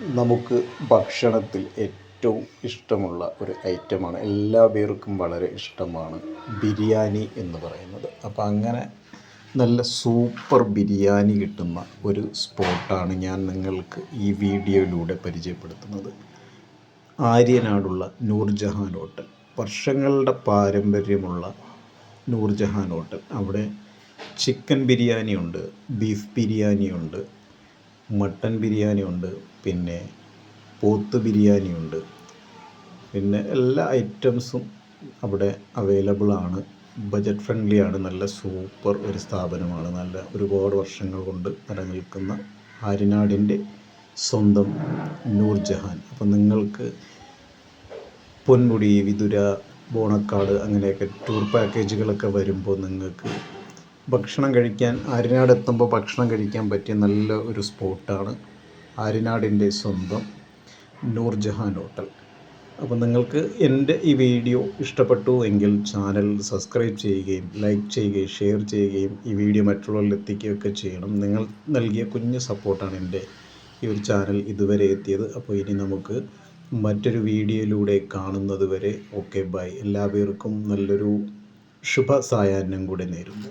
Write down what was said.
നമുക്ക് ഭക്ഷണത്തിൽ ഏറ്റവും ഇഷ്ടമുള്ള ഒരു ഐറ്റമാണ്. എല്ലാ പേർക്കും വളരെ ഇഷ്ടമാണ് ബിരിയാണി എന്ന് പറയുന്നത്. അപ്പോൾ അങ്ങനെ നല്ല സൂപ്പർ ബിരിയാണി കിട്ടുന്ന ഒരു സ്പോട്ടാണ് ഞാൻ നിങ്ങൾക്ക് ഈ വീഡിയോയിലൂടെ പരിചയപ്പെടുത്തുന്നത്. ആര്യനാടുള്ള നൂർജഹാൻ ഹോട്ടൽ. വർഷങ്ങളുടെ പാരമ്പര്യമുള്ള നൂർജഹാൻ ഹോട്ടൽ. അവിടെ ചിക്കൻ ബിരിയാണിയുണ്ട് ബീഫ് ബിരിയാണിയുണ്ട് മട്ടൻ ബിരിയാണി ഉണ്ട് പിന്നെ പോത്ത് ബിരിയാണി ഉണ്ട് പിന്നെ എല്ലാ ഐറ്റംസും അവിടെ അവൈലബിൾ ആണ്. ബജറ്റ് ഫ്രണ്ട്ലി ആണ്. നല്ല സൂപ്പർ ഒരു സ്ഥാപനമാണ്. നല്ല ഒരുപാട് വർഷങ്ങൾ കൊണ്ട് നിലനിൽക്കുന്ന ആര്യനാടിന്റെ സ്വന്തം നൂർജഹാൻ. അപ്പം നിങ്ങൾക്ക് പൊന്മുടി വിതുര ബോണക്കാട് അങ്ങനെയൊക്കെ ടൂർ പാക്കേജുകളൊക്കെ വരുമ്പോൾ നിങ്ങൾക്ക് ഭക്ഷണം കഴിക്കാൻ ആര്യനാട് എത്തുമ്പോൾ ഭക്ഷണം കഴിക്കാൻ പറ്റിയ നല്ല ഒരു സ്പോട്ടാണ് ആര്യനാടിന്റെ സ്വന്തം നൂർജഹാൻ ഹോട്ടൽ. അപ്പോൾ നിങ്ങൾക്ക് എന്റെ ഈ വീഡിയോ ഇഷ്ടപ്പെട്ടു എങ്കിൽ ചാനൽ സബ്സ്ക്രൈബ് ചെയ്യുകയും ലൈക്ക് ചെയ്യുകയും ഷെയർ ചെയ്യുകയും ഈ വീഡിയോ മറ്റുള്ളവരിൽ എത്തിക്കുകയൊക്കെ ചെയ്യണം. നിങ്ങൾ നൽകിയ കുഞ്ഞ് സപ്പോർട്ടാണ് എന്റെ ഈ ഒരു ചാനൽ ഇതുവരെ എത്തിയത്. അപ്പോൾ ഇനി നമുക്ക് മറ്റൊരു വീഡിയോയിലൂടെ കാണുന്നത് വരെ. Okay bye. എല്ലാവർക്കും നല്ലൊരു ശുഭ സായാഹ്നം കൂടെ നേരുന്നു.